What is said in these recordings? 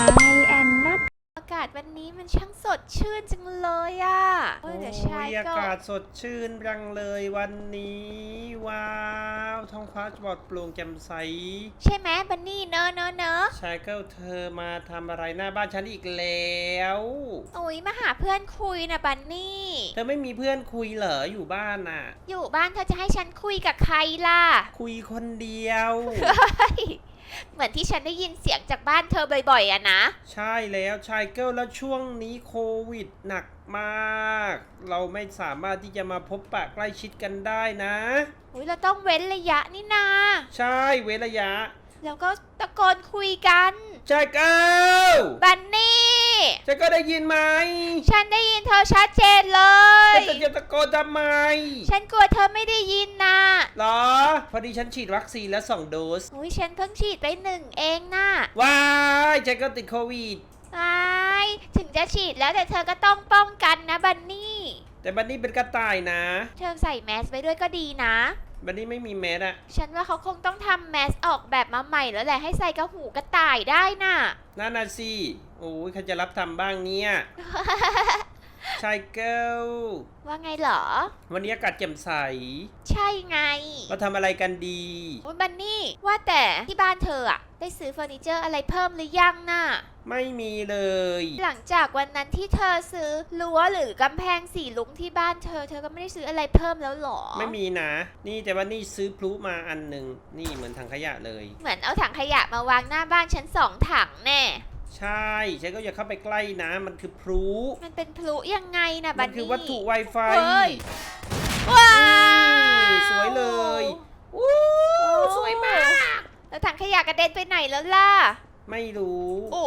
My and Nut อากาศวันนี้มันช่างสดชื่นจังเลยอะโอ้ยเดี๋ยวชายอาก็ กาศสดชื่นจังเลยวันนี้ ว้าวท้องฟ้าปลอดโปร่งแจ่มใสใช่ไหมบันนี่เนอะเนอะเนอะชายเกิลเธอมาทำอะไรหน้าบ้านฉันอีกแล้ว โอ้ยมาหาเพื่อนคุยนะบันนี่ เธอไม่มีเพื่อนคุยเหรออยู่บ้านน่ะ อยู่บ้านเธอจะให้ฉันคุยกับใครล่ะ คุยคนเดียว เฮ้ย เหมือนที่ฉันได้ยินเสียงจากบ้านเธอบ่อยๆอะนะ ใช่แล้วชายเกิลแล้วช่วงนี้โควิดหนักมาก เราไม่สามารถที่จะมาพบปะใกล้ชิดกันได้นะ อุ้ยเราต้องเว้นระยะนี่นา ใช่เว้นระยะ แล้วก็ตะโกนคุยกันชายเกิลบันนี่ ชายเกิลได้ยินไหมฉันได้ยินเธอชัดเจนเลยแต่จะตะโกนทำไม ฉันกลัวเธอไม่ได้ยินนะเหรอ พอดีฉันฉีดวัคซีนแล้วสองโดส อุ้ยฉันเพิ่งฉีดไปหนึ่งเองน่ะว้ายชายเกิลติดโควิดไอ้ถึงจะฉีดแล้วแต่เธอก็ต้องป้องกันนะบันนี่ แต่บันนี่เป็นกระต่ายนะ เธอใส่แมสไว้ด้วยก็ดีนะบันนี่ไม่มีแมสอะฉันว่าเขาคงต้องทำแมสออกแบบมาใหม่แล้วแหละให้ใส่กระหูกระต่ายได้น่ะนั่นน่ะสิ โอ้ยใครจะรับทำบ้างเนี่ยชายเกิลว่าไงเหรอ วันนี้อากาศแจ่มใส ใช่ไง เราทำอะไรกันดีโอ้ยบันนี่ ว่าแต่ที่บ้านเธออะได้ซื้อเฟอร์นิเจอร์อะไรเพิ่มหรือยังน่ะ ไม่มีเลย หลังจากวันนั้นที่เธอซื้อรั้วหรือกำแพงสีลุงที่บ้านเธอ เธอก็ไม่ได้ซื้ออะไรเพิ่มแล้วเหรอ ไม่มีนะ นี่แต่ว่านี่ซื้อพลุมาอันหนึ่งนี่เหมือนถังขยะเลย เหมือนเอาถังขยะมาวางหน้าบ้านฉันสองถังแน่ ใช่ฉันก็อย่าเข้าไปใกล้นะ มันคือพลุมันเป็นพลุยังไงนะบัมันนนี่คือวัตถุ Wi-Fi เฮ้ยว้าอืวมสวยเลยโอ้สวยมาก แล้วถังขยะกระเด็นไปไหนแล้วล่ะไม่รู้ โอ้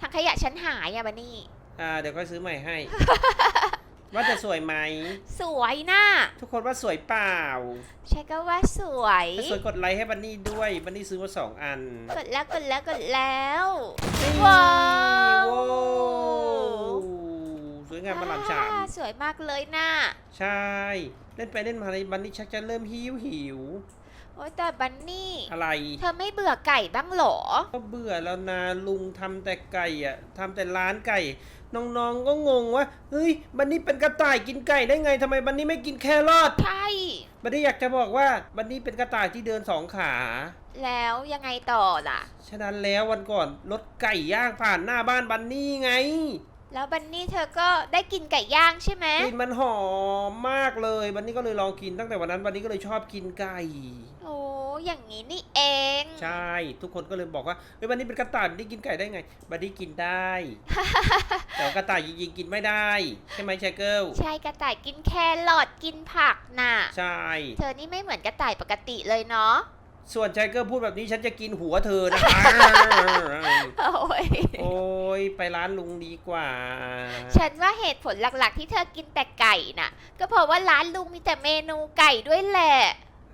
ถังขยะฉันหายอะบันนี่ อ่า เดี๋ยวก็ซื้อใหม่ให้ ว่าจะสวยไหม สวยน่ะทุกคนว่าสวยเปล่า ใช่ก็ว่าสวยถ้าสวยกดไลค์ให้บันนี่ด้วยบันนี่ซื้อมาสองอันกดแล้วกดแล้วกดแล้วนี่ว้าวโว้สวยงามประหลาดฉามอ่สวยมากเลยน่ะใช่ เล่นไปเล่นมาในบันนี่ชักจะเริ่มหิวหิวโอ้ยแต่บันนี่อะไร เธอไม่เบื่อไก่บ้างเหรอ ก็เบื่อแล้วนะลุงทำแต่ไก่อะทำแต่ร้านไก่ น้องๆก็งงว่าเฮ้ยบันนี่เป็นกระต่ายกินไก่ได้ไงทำไมบันนี่ไม่กินแครอทใช่ บันนี่อยากจะบอกว่าบันนี่เป็นกระต่ายที่เดินสองขา แล้วยังไงต่อล่ะ ฉะนั้นแล้ววันก่อนรถไก่ย่างผ่านหน้าบ้านบันนี่ไง แล้วบันนี่เธอก็ได้กินไก่ย่างใช่ไหมกลิ่นมันหอมมากเลยบันนี่ก็เลยลองกินตั้งแต่วันนั้นบันนี่ก็เลยชอบกินไก่ โอ้อย่างนี้นี่เอง ใช่ ทุกคนก็เลยบอกว่าเฮ้ยบันนี่เป็นกระต่ายบันนี่กินไก่ได้ไงบันนี่กินได้ แต่ว่ากระต่ายจริงๆกินไม่ได้ ใช่ไหมชายเกิลใช่กระต่ายกินแครอทกินผักน่ะ ใช่ เธอนี่ไม่เหมือนกระต่ายปกติเลยเนาะ ส่วนชายเกิลพูดแบบนี้ฉันจะกินหัวเธอนะคะโอ้ยโอ้ยไปร้านลุงดีกว่า ฉันว่าเหตุผลหลักๆ ที่เธอกินแต่ไก่น่ะ ก็เพราะว่าร้านลุงมีแต่เมนูไก่ด้วยแหละ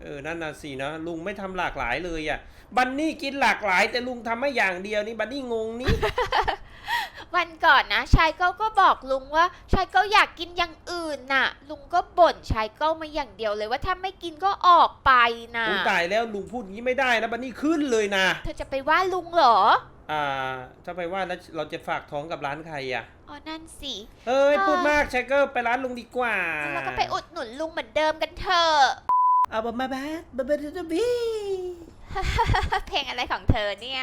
เออ นั่นน่ะสินะ ลุงไม่ทำหลากหลายเลยอะ บันนี่กินหลากหลาย แต่ลุงทำไม่อย่างเดียวนี่บันนี่งงนี่ วันก่อนนะชายเก้าก็บอกลุงว่าชายเก้าอยากกินอย่างอื่นน่ะ ลุงก็บ่นชายเก้ามาอย่างเดียวเลยว่าถ้าไม่กินก็ออกไปนะลุงตายแล้วลุงพูดอย่างนี้ไม่ได้นะบันนี่ขึ้นเลยนะ เธอจะไปว่าลุงเหรอ อ่า ถ้าไปว่าแล้วเราจะฝากท้องกับร้านใครอะอ๋อ นั่นสิ เฮ้ยอ่าพูดมากชายเกิลไปร้านลุงดีกว่างั้นเราก็ไปอุดหนุนลุงเหมือนเดิมกันเถอะ เอาบมาแบดบาบาดบีเพลงอะไรของเธอเนี่ย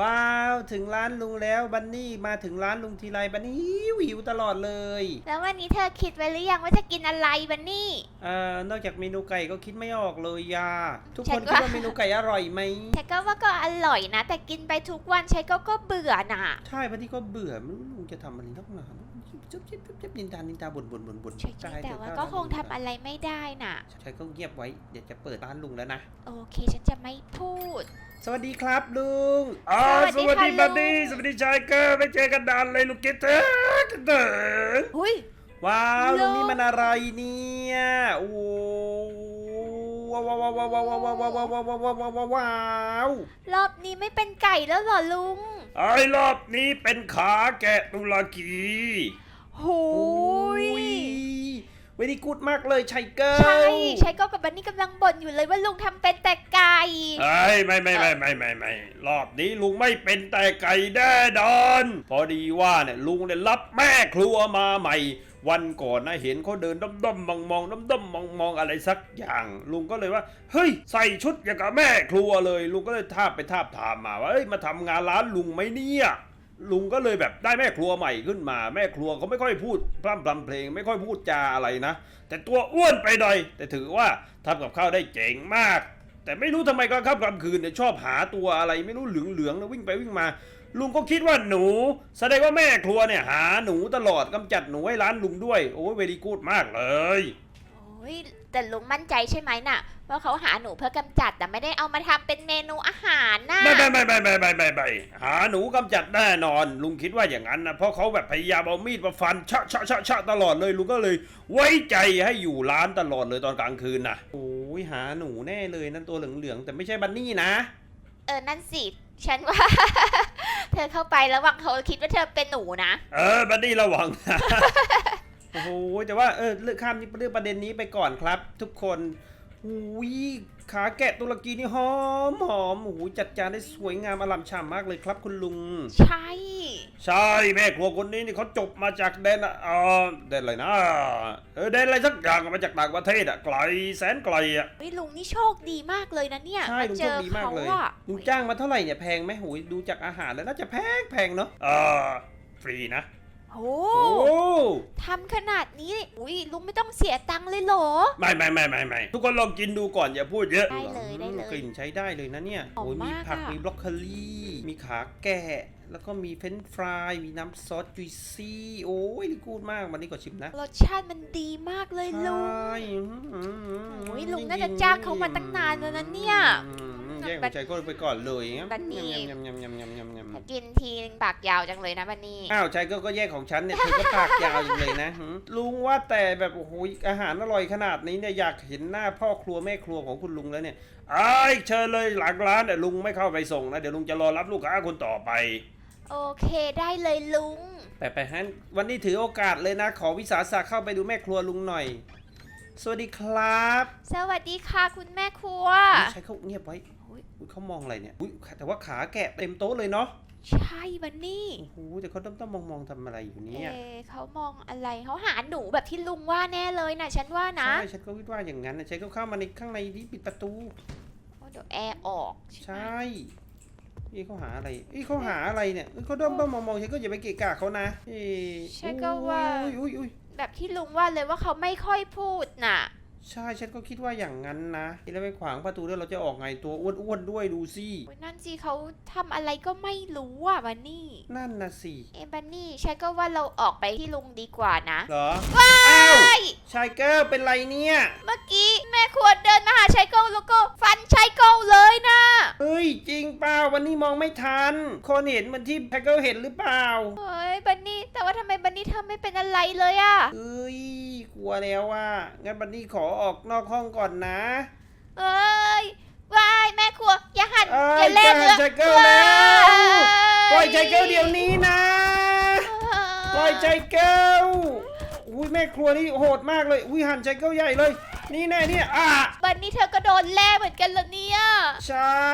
ว้าวถึงร้านลุงแล้วบันนี่มาถึงร้านลุงทีไรบันนี่หิวหิวตลอดเลย แล้ววันนี้เธอคิดไว้หรือยังว่าจะกินอะไรบันนี่อ่านอกจากเมนูไก่ก็คิดไม่ออกเลยยาทุกฉัคนนคิดว่าว่าเมนูไก่อร่อยไหมแต่ก็ว่าก็อร่อยนะ แต่กินไปทุกวันใช้ก็ก็เบื่อน่ะ ใช่บันนี่ก็เบื่อไม่รู้ลุงจะทำอะไรนักหนา จุ๊บจิ๊บจุ๊บจิ๊บนินทานินทาบ่นบ่นบ่นบ่นใช่ใช่แต่เดี๋ยว่าร้นก็คงลุทำอะไรไม่ได้น่ะใช่ก็เงียบไว้เดี๋ยวจะเปิดร้านลุงแล้วนะโอเคฉันจะไม่พูด สวัสดีครับลุงอ๋อสวัสดีค่ะบันลุนี่งสวัสดีชายเกอร์ไม่เจอกันนานเลยลูกเกตเตอร์เกตเตอร์หุยว้าวลุลุงงนี่มันอะไรเนี่ยโอ้ว้าวว้าวว้าวว้าวว้าวว้าวว้าวว้าวว้าวว้าวว้าวว้าวว้าวรอบนี้ไม่เป็นไก่แล้วเหรอลุงไอ้รอบนี้เป็นขาแกะตุรกี หูยเวดีกูดมากเลยชัยเกิลใช่ชายเก้ากับบันนี่กำลังบ่นอยู่เลยว่าลุงทำเป็นแต่ไก่เอ้ยไม่ไม่ไม่ไม่ไม่ไม่รอบนี้ลุงไม่เป็นแต่ไก่แน่นอน พอดีว่าเนี่ยลุงเนี่ยรับแม่ครัวมาใหม่ วันก่อนนะเห็นเขาเดินด้อมด้อมมองมองด้อมด้อมมองมองอะไรสักอย่าง ลุงก็เลยว่า เฮ้ย ใส่ชุดอย่างกับแม่ครัวเลย ลุงก็เลยทาบไปทาบถามมาว่าเอ้ยมาทำงานร้านลุงไหมเนี่ย ลุงก็เลยแบบได้แม่ครัวใหม่ขึ้นมา แม่ครัวเขาไม่ค่อยพูดพร่ำพรำเพลง ไม่ค่อยพูดจาอะไรนะ แต่ตัวอ้วนไปหน่อย แต่ถือว่าทำกับข้าวได้เจ๋งมาก แต่ไม่รู้ทำไมกลางค่ำกลางคืนเนี่ยชอบหาตัวอะไรไม่รู้เหลืองๆแล้ววิ่งไปวิ่งมา ลุงก็คิดว่าหนู แสดงว่าแม่ครัวเนี่ยหาหนูตลอดกำจัดหนูให้ร้านลุงด้วย โอ้ยเวดีกูดมากเลย ยแต่ลุงมั่นใจใช่ไหมน่ะ ว่าเขาหาหนูเพื่อกำจัดแต่ไม่ได้เอามาทำเป็นเมนูอาหารน่ะไม่ไม่ไม่ไม่ไม่ไม่ไม่ไม่หาหนูกำจัดแน่นอน ลุงคิดว่าอย่างนั้นนะเพราะเขาแบบพยายามเอามีดมาฟันชะชะชะชะตลอดเลยลุงก็เลย ไว้ใจให้อยู่ร้านตลอดเลยตอนกลางคืนน่ะโอ้ยหาหนูแน่เลยนั่นตัวเหลืองๆแต่ไม่ใช่บันนี่นะ เออนั่นสิฉันว่า เธอเข้าไปแล้ววังเขาคิดว่าเธอเป็นหนูนะ เออบันนี่ระวังนะ อ้โหแต่ว่าเออเลือกข้ามนี่เรื่องประเด็นนี้ไปก่อนครับ ทุกคนอุ้ยขาแกะตุรกีนี่หอมหอมโอ้โหจัดจานได้สวยงามอลัมฉ่ำมากเลยครับคุณลุง ใช่ ใช่แม่ครัวคนนี้นี่เขาจบมาจากแดนอะเออแดนอะไรนะเออแดนอะไรสักอย่างมาจากต่างประเทศอะไกลแสนไกลอะเฮ้ยลุงนี่โชคดีมากเลยนะเนี่ยใช่มาลุงเจโชคอดีมากเขาเลยอะลุงจ้างมาเท่าไหร่เนี่ยแพงไหมโอ้ยดูจากอาหารแล้วน่าจะแพงแพงเนาะเออฟรีนะ โอ้โอ้ทำขนาดนี้ อุ้ยลุงไม่ต้องเสียตังค์เลยเหรอ ไม่ไม่ไม่ไม่ไม่ทุกคนลองกินดูก่อนอย่าพูดเยอะได้เลยได้เลยกลิ่นใช้ได้เลยนะเนี่ยหอมโอ้ยมีมากผักอะ มีบรอกโคลีมีขาแกะ แล้วก็มีเฟรนช์ฟรายมีน้ำซอสจุยซี่โอ้ยนี่กูดมากวันนี้ก็ชิมนะรสชาติมันดีมากเลยลุง ใช่อืมอืมอืมโอ้ยลุงน่าจะจ้างเขามาตั้งนานแล้วนะเนี่ย อืม แย่งหัวใจก็ไปก่อนเลยบันนี่ ยำยำยำยำยำยำยำกินทีนึงปากยาวจังเลยนะบันนี่อ้าวใจก็ก็แยกของฉันเนี่ยเธอก็ปากยาวอย่างเลยนะหืมลุงว่าแต่แบบโอ้โหอาหารอร่อยขนาดนี้เนี่ยอยากเห็นหน้าพ่อครัวแม่ครัวของคุณลุงแล้วเนี่ยไอ้ยเชิญเลยหลังร้านแต่ลุงไม่เข้าไปส่งนะเดี๋ยวลุงจะรอรับลูกค้าคนต่อไป โอเคได้เลยลุง แต่ไปฮันวันนี้ถือโอกาสเลยนะ ขอวิสาสะเข้าไปดูแม่ครัวลุงหน่อย สวัสดีครับ สวัสดีค่ะคุณแม่ครัวอุ๊ยใช้เขาเงียบไว้อุ๊ย อุ๊ยเขามองอะไรเนี่ยอุ๊ยแต่ว่าขาแกะเต็มโต๊ะเลยเนาะใช่บันนี่ โอ้โหแต่เขาต้องต้องมองมองๆทำอะไรอยู่เนี่ยเอ๊ะเขามองอะไรเขาหาหนูแบบที่ลุงว่าแน่เลยนะฉันว่านะใช่ฉันก็คิดว่าอย่างนั้นนะใช้เขาเข้ามาในข้างในที่ปิดประตู โอ้เดี๋ยวแอร์ออกใช่ไหมใช่นี่เขาหาอะไรเอ้ยเขาหาอะไรเนี่ยเอ้ยเขาด้อมด้อมมองมองๆฉันก็อย่าไปเกะกะเขานะเอ้ยฉันก็ว่า อุ้ยอุ้ยอุ้ย แบบที่ลุงว่าเลยว่าเขาไม่ค่อยพูดน่ะ ใช่ฉันก็คิดว่าอย่างนั้นนะแล้วไปขวางประตูแล้วเราจะออกไงตัวอ้วนๆด้วยดูสิโอ้ยนั่นสิเขาทำอะไรก็ไม่รู้อะบันนี่ นั่นนะสิเอ้บันนี่ฉันก็ว่าเราออกไปที่ลุงดีกว่านะเหรออ้าวใช่ชายเกิลเป็นไรเนี่ย เมื่อกี้แม่ครัวเดินมาหาชายเก้าแล้วก็ฟันช มองไม่ทัน คนเห็นเหมันที่ชายเกิลเห็นหรือเปล่าเฮ้ยบันนี่แต่ว่าทำไมบันนี่ทำไม่เป็นอะไรเลยอะเอ้ยกลัวแล้วว่างั้นบันนี้ขอออกนอกห้องก่อนนะเอ้ยว้ายแม่ครัวอย่าหันเอ้อยย่าเล่นจะหันชายเกิลแล้วปล่อยชายเกิลเดี๋ยวนี้นะ ปล่อยชายเกิลอุ้ยแม่ครัวนี่โหดมากเลยอุ้ยหันชายเกิลใหญ่เลย นี่แน่เนี่ยอะบันนี่เธอก็โดนแล่เหมือนกันเหรอเนี่ย ใช่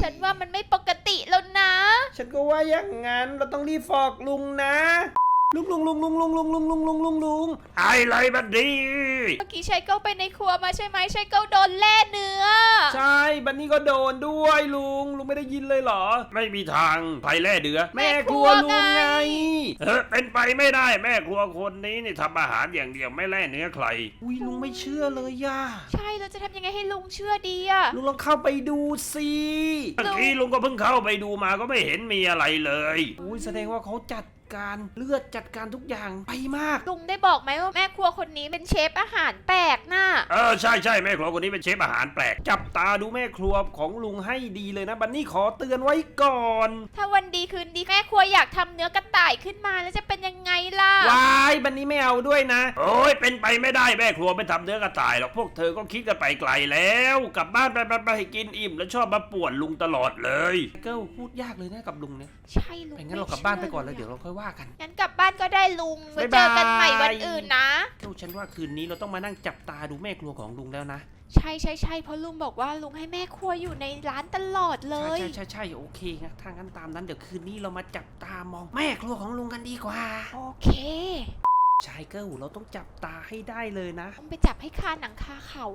ฉันว่ามันไม่ปกติแล้วนะ ฉันก็ว่าอย่างนั้นเราต้องรีบฟอกลุงนะ ลุงลุงลุงลุงลุงลุงลุงลุงลุงลุงลุงไอ้ไรบันดี เมื่อกี้ชายเก้าไปในครัวมาใช่ไหมชายเก้าโดนแล่เนื้อใช่ บันนี่ก็โดนด้วยลุง ลุงไม่ได้ยินเลยเหรอ ไม่มีทางไผ่แล่เดือ แม่ครัวลุงไง เออเป็นไปไม่ได้แม่ครัวคนนี้นี่ทำอาหารอย่างเดียวไม่แล่เนื้อใคร อุ้ยลุงไม่เชื่อเลยย่าใช่เราจะทำยังไงให้ลุงเชื่อดีอะลุงลองเข้าไปดูสิเมื่อกี้ลุงก็เพิ่งเข้าไปดูมาก็ไม่เห็นมีอะไรเลย อุ้ยแสดงว่าเขาจัด การเลือดจัดการทุกอย่างไปมาก ลุงได้บอกไหมว่าแม่ครัวคนนี้เป็นเชฟอาหารแปลกน่ะ เออใช่ใช่แม่ครัวคนนี้เป็นเชฟอาหารแปลก จับตาดูแม่ครัวของลุงให้ดีเลยนะบันนี่ขอเตือนไว้ก่อน ถ้าวันดีคืนดีแม่ครัวอยากทำเนื้อกระต่ายขึ้นมาแล้วจะเป็นยังไงล่ะ วายบันนี่ไม่เอาด้วยนะ โอ้ยเป็นไปไม่ได้แม่ครัวไม่ทำเนื้อกระต่ายหรอกพวกเธอก็คิดกันไปไกลแล้ว กลับบ้านไปไปไปให้กินอิ่มแล้วชอบมาป่วนลุงตลอดเลยก็พูดยากเลยนะกับลุงเนี่ยใช่ลุงไปงั้นเรากลับบ้านไปก่อนแล้วเดี๋ยวเราค่อยว่ากัน งั้นกลับบ้านก็ได้ลุงไว้บ๊ายเจบายอกันใหม่วันอื่นนะเจ้าฉันว่าคืนนี้เราต้องมานั่งจับตาดูแม่ครัวของลุงแล้วนะ ใช่ใช่ใช่เพราะลุงบอกว่าลุงให้แม่ครัวอยู่ในร้านตลอดเลใช่ย ใช่ใช่ใช่โอเคงั้นถ้างั้นตามนั้นเดี๋ยวคืนนี้เรามาจับตามองแม่ครัวของลุงกันดีกว่าโอเค ชายเกิลเราต้องจับตาให้ได้เลยนะ ต้องไปจับให้คาหนังคาเขา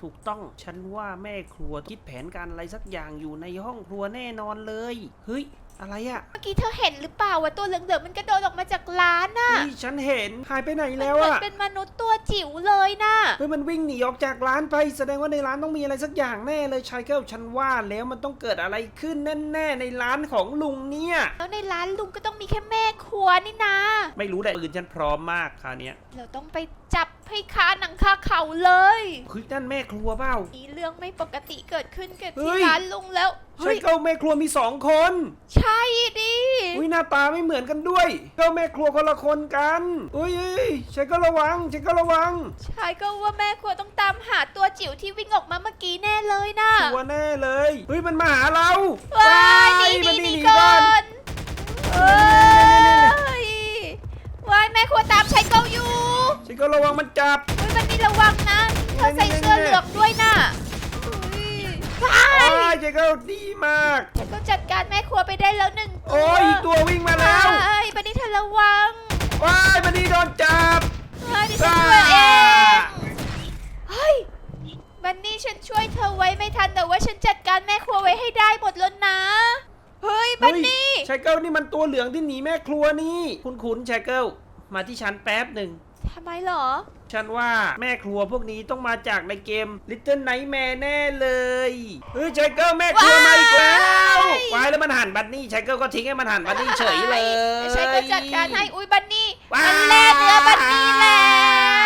ถูกต้องฉันว่าแม่ครัวคิดแผนการอะไรสักอย่างอยู่ในห้องครัวแน่นอนเลย เฮ้ย อะไรอะเมื่อกี้เธอเห็นหรือเปล่าว่าตัวเหลืองๆมันกระโดดออกมาจากร้านน่ะเฮ้ยฉันเห็นหายไปไหนมันแล้วเหมือนอะเป็นมนุษย์ตัวจิ๋วเลยน่ะ เฮ้ยมันวิ่งหนีออกจากร้านไป แสดงว่าในร้านต้องมีอะไรสักอย่างแน่เลยชายเกิลฉันว่าแล้วมันต้องเกิดอะไรขึ้นแน่ๆในร้านของลุงเนี่ย แล้วในร้านลุงก็ต้องมีแค่แม่ครัวนี่นะ ไม่รู้แต่ปืนฉันพร้อมมากคราวเนี้ยเราต้องไปจับให้คาหนังคาเขาเลยเฮ้ยนั่นแม่ครัวเปล่า มีเรื่องไม่ปกติเกิดขึ้นเกิดเฮ้ที่ย ร้านลุงแล้วชาเฮ้ยยเกิลแม่ครัวมีสองคนใช่ดิอุ้ยหน้าตาไม่เหมือนกันด้วยเจ้าแม่ครัวคนละคนกันอุ้ยเอ้ยชายเกิลระวังชายเกิลระวังใช่ก็ว่าแม่ครัวต้องตามหาตัวจิ๋วที่วิ่งออกมาเมื่อกี้แน่เลยนะชัวร์แน่เลยเฮ้ยมันมาหาเราว้ายหนีมัหนีหหนีก่ก่ออนนเอ้ย ว้ายแม่ครัวตามชายเก้าอยู่ชิคก็ระวังมันจับ เฮ้ยมันนี่ระวังนะเธอใส่เสื้อเหลืองด้วยน่ะเฮ้ยว้าโอ้ยยชิคก็ดีมาก ฉันก็จัดการแม่ครัวไปได้แล้วหนึ่งตัวโอ้ยอีกตัววิ่งมาแล้วว้ายบันนี่เธอระวังว้ายมันดีโดนจับเฮ้ยดิฉันช่วยเองเฮ้ยบันนี่ฉันช่วยเธอไว้ไม่ทันแต่ว่าฉันจัดการแม่ครัวไว้ให้ได้หมดแล้วนะ เฮ้ยบันนี่ชายเกิลนี่มันตัวเหลืองที่หนีแม่ครัวนี่ คุณขุนชายเกิลมาที่ฉันแป๊บหนึ่งทำไมเหรอ ฉันว่าแม่ครัวพวกนี้ต้องมาจากในเกม Little Nightmare แน่เลยเฮ้ยชายเกิลแม่ครัวมาอีกแล้วว้ายว้ายแล้วมันหันบันนี่ชายเกิลก็ทิ้งให้มันหันบันนี่เฉยเลยฉันก็จัดการให้อุ้ยบันนี่ว้ายมันแล่เนื้อบันนี่แล้ว